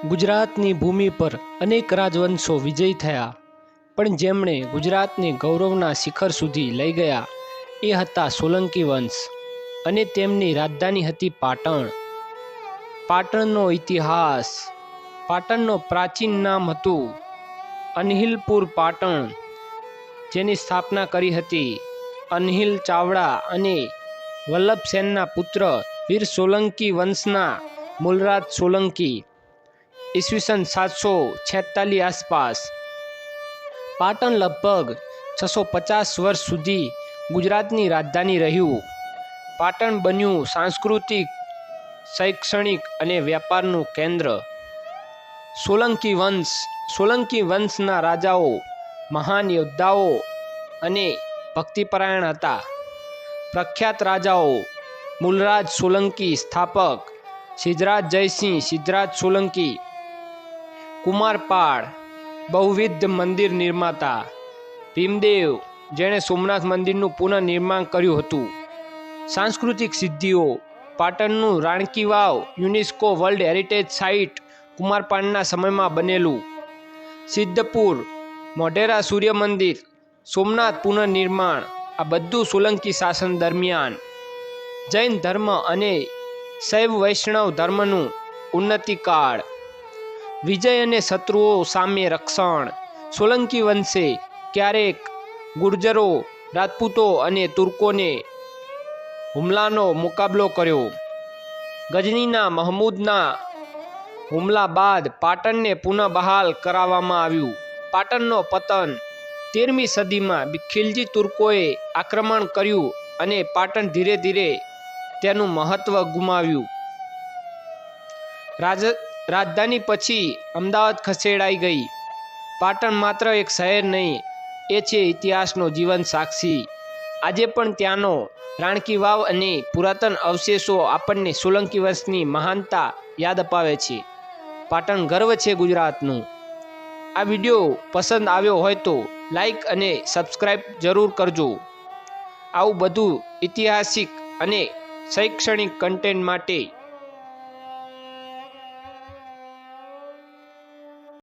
ગુજરાતની ભૂમિ પર અનેક રાજવંશો વિજય થયા. પણ જેમણે ગુજરાતને ગૌરવના શિખર સુધી લઈ ગયા, એ હતા સોલંકી વંશ અને તેમની રાજધાની હતી પાટણ. પાટણનો ઇતિહાસ, પાટણનો પ્રાચીન નામ હતું અનહિલપુર પાટણ, જેની સ્થાપના કરી હતી અનહિલ ચાવડા અને વલ્લભસેનના પુત્ર વીર સોલંકી વંશના મૂલરાજ સોલંકી. ઈસવીસન સાતસો છેતાલીસ આસપાસ. પાટણ લગભગ છસો પચાસ વર્ષ સુધી ગુજરાતની રાજધાની રહ્યું. પાટણ બન્યું સાંસ્કૃતિક, શૈક્ષણિક અને વ્યાપારનું કેન્દ્ર. સોલંકી વંશ, સોલંકી વંશના રાજાઓ, મહાન યોદ્ધાઓ અને ભક્તિપરાયણ હતા. પ્રખ્યાત રાજાઓ મૂલરાજ સોલંકી સ્થાપક, સિદ્ધરાજ જયસિંહ સિદ્ધરાજ સોલંકી કુમારપાળ, બહુવિધ મંદિર નિર્માતા. ભીમદેવ, જેણે સોમનાથ મંદિરનું પુનઃનિર્માણ કર્યું હતું. સાંસ્કૃતિક સિદ્ધિઓ, પાટણનું Rani ki Vav UNESCO world heritage site કુમારપાળના સમયમાં બનેલું. સિદ્ધપુર, મોઢેરા સૂર્ય મંદિર સોમનાથ પુનઃનિર્માણ, આ બધું સોલંકી શાસન દરમિયાન. જૈન ધર્મ અને શૈવ વૈષ્ણવ ધર્મનું ઉન્નતિકાળ. વિજય અને શત્રુઓ સામે રક્ષણ. સોલંકી વંશે ક્યારેક ગુર્જરો, રાજપૂતો અને તુર્કોને હુમલાનો મુકાબલો કર્યો. ગજનીના મહમૂદના હુમલા બાદ પાટણને પુનઃ બહાલ કરાવવામાં આવ્યું. પાટણનો પતન તેરમી સદીમાં ખિલજી તુર્કોએ આક્રમણ કર્યું અને પાટણ ધીરે ધીરે તેનું મહત્વ ગુમાવ્યું. રાજ રાજધાની પછી અમદાવાદ ખસેડાઈ ગઈ. પાટણ માત્ર એક શહેર નહીં, એ છે ઇતિહાસનો જીવન સાક્ષી. આજે પણ ત્યાંનો રાણકી વાવ અને પુરાતન અવશેષો આપણને સોલંકી વંશની મહાનતા યાદ અપાવે છે. પાટણ ગર્વ છે ગુજરાતનું. આ વીડિયો પસંદ આવ્યો હોય તો લાઈક અને સબસ્ક્રાઈબ જરૂર કરજો. આવું બધું ઐતિહાસિક અને શૈક્ષણિક કન્ટેન્ટ માટે